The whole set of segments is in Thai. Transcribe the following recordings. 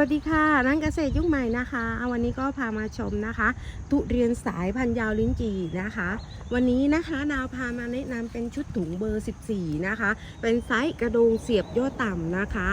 สวัสดีค่ะร้านเกษตรยุคใหม่นะคะ วันนี้ก็พามาชมนะคะ ทุเรียนสายพันยาวลิ้นจี่นะคะ วันนี้นะคะดาวพามาแนะนำเป็นชุดถุงเบอร์ 14 นะคะ เป็นไซส์กระโดงเสียบยอดต่ำนะคะ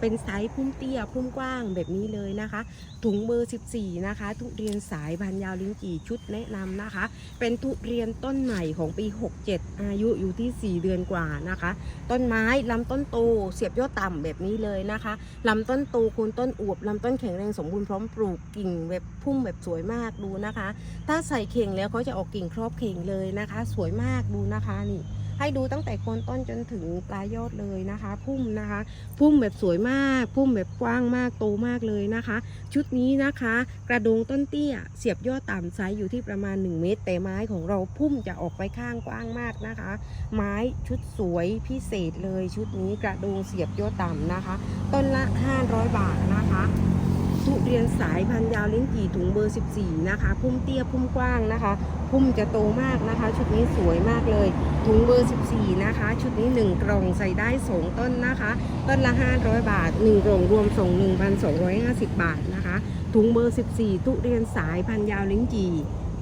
เป็นไซส์พุ่มเตี้ยพุ่มกว้างแบบนี้เลยนะคะ ถุงเบอร์ 14 นะคะ ทุเรียนสายพันยาวลิ้นจี่ชุดแนะนำนะคะ เป็นทุเรียนต้นใหม่ของปี 67 อายุอยู่ที่ 4 เดือนกว่านะคะ ต้นไม้ลำต้นโตเสียบยอดต่ำแบบนี้เลยนะคะลำต้นโตโคนต้นอวบลำต้นแข็งแรงสมบูรณ์พร้อมปลูกกิ่งแบบพุ่มแบบสวยมากดูนะคะ ถ้าใส่เข่งแล้วเขาจะออกกิ่งครอบเข่งเลยนะคะ สวยมากดูนะคะนี่ ให้ดูตั้งแต่โคนต้นจนถึงปลายยอดเลยนะคะ พุ่มนะคะ พุ่มแบบสวยมาก พุ่มแบบกว้างมากโตมากเลยนะคะ ชุดนี้นะคะ กระดงต้นเตี้ย เสียบยอดต่ำไซส์อยู่ที่ประมาณ 1 เมตร แต่ไม้ของเราพุ่มจะออกไปข้างกว้างมากนะคะ ไม้ชุดสวยพิเศษเลย ชุดนี้กระดงเสียบยอดต่ำนะคะ ต้นละ 500 บาทนะคะ ทุเรียนสายพันยาวลิ้นจี่ถุงเบอร์ 14 นะคะ พุ่มเตี้ยพุ่มกว้างนะคะ พุ่มจะโตมากนะคะ ชุดนี้สวยมากเลย ถุงเบอร์ 14 นะคะ ชุดนี้ 1 กล่องใส่ได้สองต้นนะคะ ต้นละ 500 บาท 1 กล่องรวมส่ง 1,250 บาทนะคะ ถุงเบอร์ 14 ทุเรียนสายพันยาวลิ้นจี่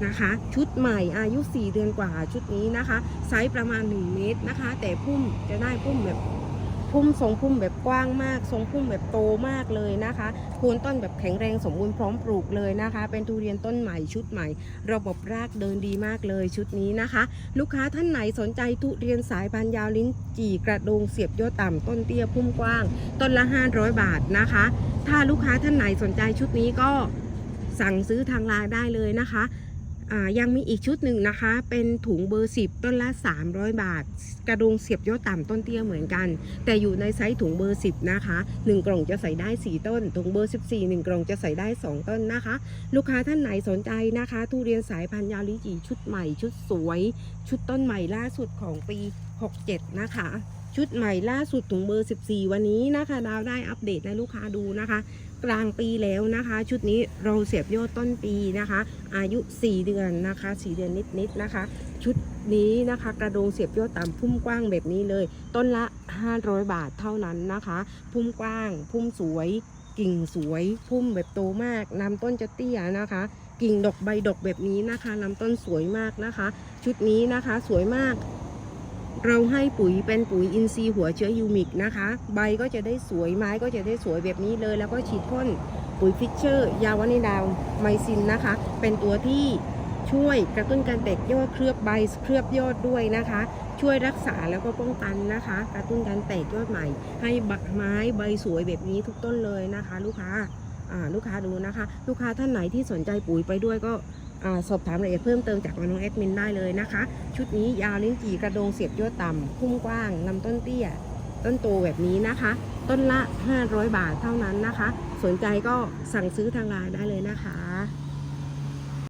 นะคะชุดใหม่อายุ 4 เดือนกว่าชุดนี้นะคะ ไซส์ประมาณ 1 เมตรนะคะ แต่พุ่มจะได้พุ่มแบบ พุ่มทรงพุ่มแบบกว้างมาก ทรงพุ่มแบบโตมากเลยนะคะโคนต้นแบบแข็งแรงสมบูรณ์พร้อมปลูกเลยนะคะ เป็นทุเรียนต้นใหม่ชุดใหม่ ระบบรากเดินดีมากเลยชุดนี้นะคะ ลูกค้าท่านไหนสนใจทุเรียนสายพันธุ์ยาวลิ้นจี่กระโดงเสียบยอดต่ำต้นเตี้ยพุ่มกว้าง ต้นละ 500 บาทนะคะ ถ้าลูกค้าท่านไหนสนใจชุดนี้ก็สั่งซื้อทางไลน์ได้เลยนะคะ ยังมีอีกชุดหนึ่งนะคะ เป็นถุงเบอร์ 10 ต้นละ 300 บาท กระดงเสียบยอดต่ำต้นเตี้ยเหมือนกัน แต่อยู่ในไซส์ถุงเบอร์ 10 นะคะ 1 กล่องจะใส่ได้ 4 ต้น ถุงเบอร์ 14 1 กล่องจะใส่ได้ 2 ต้นนะคะ ลูกค้าท่านไหนสนใจนะคะ ทุเรียนสายพันธุ์ยาวลิจีชุดใหม่ ชุดสวย ชุดต้นใหม่ล่าสุดของปี 67 นะคะ ชุดใหม่ล่าสุดถุงเบอร์ 14 วันนี้นะคะ ดาวได้อัปเดตให้ลูกค้าดูนะคะ กลางปีแล้วนะคะ ชุดนี้เราเสียบยอดต้นปีนะคะ อายุ 4 เดือนนะคะ 4 เดือนนิดๆนะคะ ชุดนี้นะคะกระโดงเสียบยอดตามพุ่มกว้างแบบนี้เลย ต้นละ 500 บาทเท่านั้นนะคะ พุ่มกว้าง พุ่มสวยกิ่งสวยพุ่มแบบโตมากลำต้นจะเตี้ยนะคะ กิ่งดอกใบดอกแบบนี้นะคะลำต้นสวยมากนะคะ ชุดนี้นะคะสวยมาก เราให้ปุ๋ยเป็นปุ๋ยอินทรีย์หัวเชื้อยูมิกนะคะ ใบก็จะได้สวยไม้ก็จะได้สวยแบบนี้เลย แล้วก็ฉีดพ่นปุ๋ยฟิชเชอร์ ยาวานิดาวไมซินนะคะ เป็นตัวที่ช่วยกระตุ้นการแตกยอดเคลือบใบเคลือบยอดด้วยนะคะ ช่วยรักษาแล้วก็ป้องกันนะคะ กระตุ้นการแตกยอดใหม่ ให้ใบไม้ใบสวยแบบนี้ทุกต้นเลยนะคะ ลูกค้าลูกค้าดูนะคะ ลูกค้าท่านไหนที่สนใจปุ๋ยไปด้วยก็ สอบถามรายละเอียดเพิ่มเติมจากน้องแอดมินได้เลยนะคะ ชุดนี้ยาวลิ้นจี่กระโดงเสียบยอดต่ำพุ่มกว้างลำต้นเตี้ย ต้นโตแบบนี้นะคะ ต้นละ 500 บาทเท่านั้นนะคะ สนใจก็สั่งซื้อทางไลน์ได้เลยนะคะ